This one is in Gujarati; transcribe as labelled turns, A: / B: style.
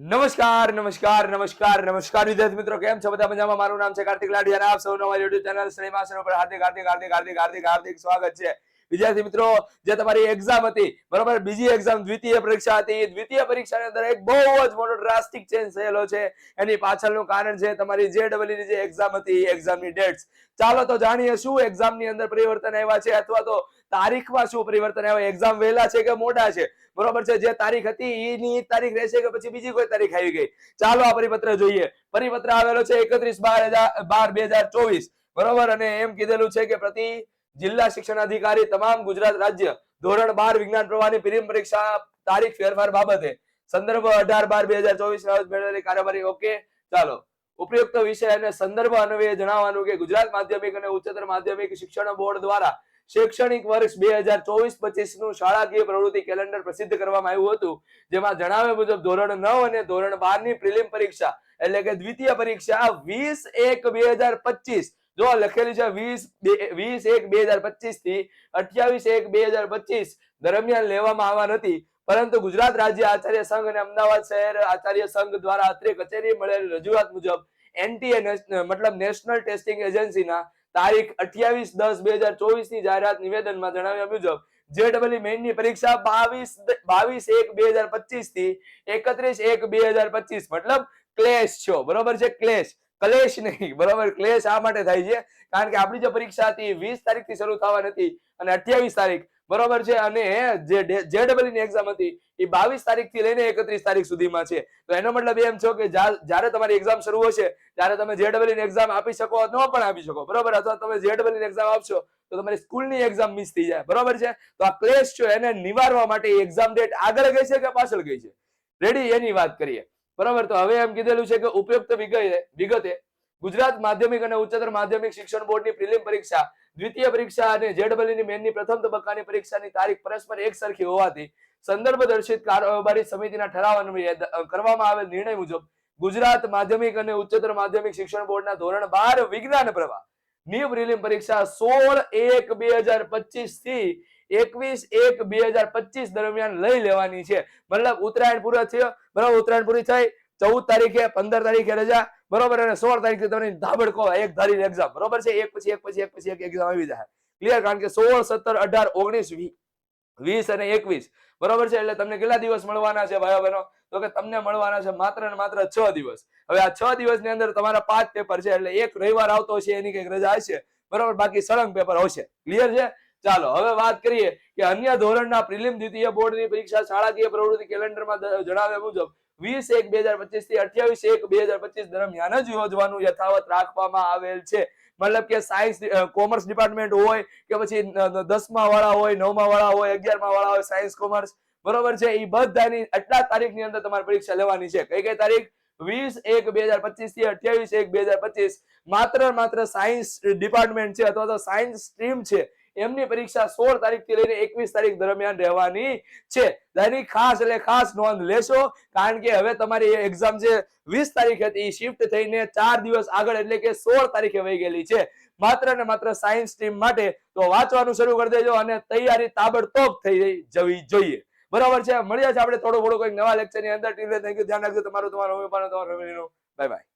A: નમસ્કાર નમસ્કાર નમસ્કાર નમસ્કાર વિદ્યાર્થી મિત્રો કેમ છો બધા મજામાં મારું નામ છે કાર્તિક લાડી લાડિયા આપ સૌ નવા યુટ્યુબ ચેનલ શ્રીમાસન ઉપર હાર્દિક હાર્દિક હાર્દિક હાર્દિક હાર્દિક હાર્દિક સ્વાગત છે વિદ્યાર્થી મિત્રો જે તમારી એક્ઝામ હતી બરાબર બીજી એક્ઝામ દ્વિતીય પરીક્ષા હતી દ્વિતીય પરીક્ષાની અંદર એક બહુ જ મોટો ડ્રાસ્ટિક ચેન્જ થયેલો છે એની પાછળનું કારણ છે તમારી જે ડબલની જે એક્ઝામ હતી એ એક્ઝામની ડેટ્સ ચાલો તો જાણીએ શું એક્ઝામની અંદર પરિવર્તન આવ્યા છે અથવા તો તારીખમાં શું પરિવર્તન આવ્યા એક્ઝામ વહેલા છે કે મોટા છે બરોબર છે જે તારીખ હતી એની તારીખ રહેશે કે પછી બીજી કોઈ તારીખ આવી ગઈ ચાલો આ પરિપત્ર જોઈએ પરિપત્ર આવેલો છે એકત્રીસ બાર બાર બે હજાર ચોવીસ બરોબર અને એમ કીધેલું છે કે પ્રતિ જિલ્લા શિક્ષણાધિકારી તમામ ગુજરાત રાજ્ય ધોરણ બાર વિજ્ઞાન પ્રવાહની પ્રિલિમ પરીક્ષા તારીખ ફેરફાર બાબતે સંદર્ભ અઢાર બાર બે હજાર કાર્યવાહી ઓકે ચાલો ઉપયુક્ત વિષય અને સંદર્ભ અન્વયે જણાવવાનું કે ગુજરાત માધ્યમિક અને ઉચ્ચતર માધ્યમિક શિક્ષણ બોર્ડ દ્વારા શૈક્ષણિક વર્ષ બે હજાર ચોવીસ પચીસ નું શાળાકીય પ્રવૃત્તિ કેલેન્ડર પ્રસિદ્ધ કરવામાં આવ્યું હતું જેમાં જણાવ્યા મુજબ ધોરણ નવ અને ધોરણ બાર ની પ્રિલિમ પરીક્ષા એટલે કે દ્વિતીય પરીક્ષા વીસ એક બે હજાર પચીસ જો લખેલી છે વીસ વીસ એક બે થી અઠ્યાવીસ એક બે દરમિયાન લેવામાં આવવા નથી પરંતુ ગુજરાત રાજ્ય આચાર્ય સંઘ અને અમદાવાદ શહેર આચાર્ય સંઘ દ્વારા અત્રે કચેરી મળેલી રજૂઆત મુજબ એનટીએ મતલબ નેશનલ ટેસ્ટિંગ એજન્સીના તારીખ અઠ્યાવીસ દસ બે ની જાહેરાત નિવેદનમાં જણાવ્યા મુજબ જેડબલી મેઇનની પરીક્ષા બાવીસ બાવીસ એક બે હજાર પચીસ થી એકત્રીસ એક બે હજાર પચીસ મતલબ ક્લેશ છો બરોબર છે ક્લેશ કલેશ નહીં બરાબર ક્લેશ આ માટે થાય છે કારણ કે આપણી જે પરીક્ષા હતી વીસ તારીખથી શરૂ થવા નથી અને અઠ્યાવીસ તારીખ બરોબર છે અને જે જે ડબલની એક્ઝામ હતી એ બાવીસ તારીખથી લઈને એકત્રીસ તારીખ સુધીમાં છે તો એનો મતલબ એમ છો કે જ્યારે તમારી એક્ઝામ શરૂ હશે ત્યારે તમે જે ડબલની એક્ઝામ આપી શકો ન પણ આપી શકો બરોબર અથવા તમે જે ડબલની એક્ઝામ આપશો તો તમારી સ્કૂલની એક્ઝામ મિસ થઈ જાય બરોબર છે તો આ ક્લેશ છે એને નિવારવા માટે એક્ઝામ ડેટ આગળ ગઈ છે કે પાછળ ગઈ છે રેડી એની વાત કરીએ બરાબર તો હવે એમ કીધેલું છે કે ઉપયુક્ત વિગતે ગુજરાત માધ્યમિક અને ઉચ્ચતર માધ્યમિક શિક્ષણ બોર્ડની પ્રિલિમ પરીક્ષા દ્વિતીય પરીક્ષા અને ની મેન ની પ્રથમ તબક્કાની પરીક્ષાની તારીખ પરસ્પર એક સરખી હોવાથી સંદર્ભ દર્શિત કારોબારી સમિતિના ઠરાવ અન્વયે કરવામાં આવેલ નિર્ણય મુજબ ગુજરાત માધ્યમિક અને ઉચ્ચતર માધ્યમિક શિક્ષણ બોર્ડના ધોરણ બાર વિજ્ઞાન પ્રવાહ ની પ્રિલિમ પરીક્ષા સોળ એક બે હજાર પચીસ થી એકવીસ એક બે હજાર પચીસ દરમિયાન લઈ લેવાની છે મતલબ ઉત્તરાયણ પૂરો થયો બરાબર ઉત્તરાયણ પૂરી થઈ ચૌદ તારીખે પંદર તારીખે રજા બરોબર અને સોળ તારીખે તમને ધાબડકો એક ધારી એક્ઝામ બરોબર છે એક પછી એક પછી એક પછી એક એક્ઝામ આવી જાય ક્લિયર કારણ કે સોળ સત્તર અઢાર ઓગણીસ વીસ અને એકવીસ બરોબર છે એટલે તમને કેટલા દિવસ મળવાના છે ભાઈઓ બહેનો તો કે તમને મળવાના છે માત્ર ને માત્ર છ દિવસ હવે આ છ દિવસની અંદર તમારા પાંચ પેપર છે એટલે એક રવિવાર આવતો છે એની કંઈક રજા હશે બરોબર બાકી સળંગ પેપર આવશે ક્લિયર છે ચાલો હવે વાત કરીએ કે અન્ય ધોરણના પ્રિલિમ દ્વિતીય બોર્ડની પરીક્ષા શાળાકીય પ્રવૃત્તિ કેલેન્ડરમાં જણાવ્યા મુજબ વીસ એક બે હજાર પચીસ થી અઠ્યાવીસ એક બે હજાર પચીસ દરમિયાન જ યોજવાનું યથાવત રાખવામાં આવેલ છે મતલબ કે સાયન્સ કોમર્સ ડિપાર્ટમેન્ટ હોય કે પછી દસમા વાળા હોય નવમા વાળા હોય અગિયારમા વાળા હોય સાયન્સ કોમર્સ બરોબર છે એ બધાની આટલા તારીખની અંદર તમારે પરીક્ષા લેવાની છે કઈ કઈ તારીખ વીસ એક બે હજાર પચીસ થી અઠ્યાવીસ એક બે હજાર પચીસ માત્ર માત્ર સાયન્સ ડિપાર્ટમેન્ટ છે અથવા તો સાયન્સ સ્ટ્રીમ છે એમની પરીક્ષા સોળ તારીખ થી લઈને એકવીસ તારીખ દરમિયાન રહેવાની છે તેની ખાસ એટલે ખાસ નોંધ લેશો કારણ કે હવે તમારી એક્ઝામ જે વીસ તારીખ હતી એ શિફ્ટ થઈને ચાર દિવસ આગળ એટલે કે સોળ તારીખે વહી ગયેલી છે માત્ર ને માત્ર સાયન્સ ટીમ માટે તો વાંચવાનું શરૂ કરી દેજો અને તૈયારી તાબડતોબ થઈ જવી જોઈએ બરાબર છે મળ્યા છે આપણે થોડો થોડો કોઈ નવા લેક્ચરની અંદર ટીલે થેન્ક યુ ધ્યાન રાખજો તમારું તમારું હોમી પાનો તમારું બાય બાય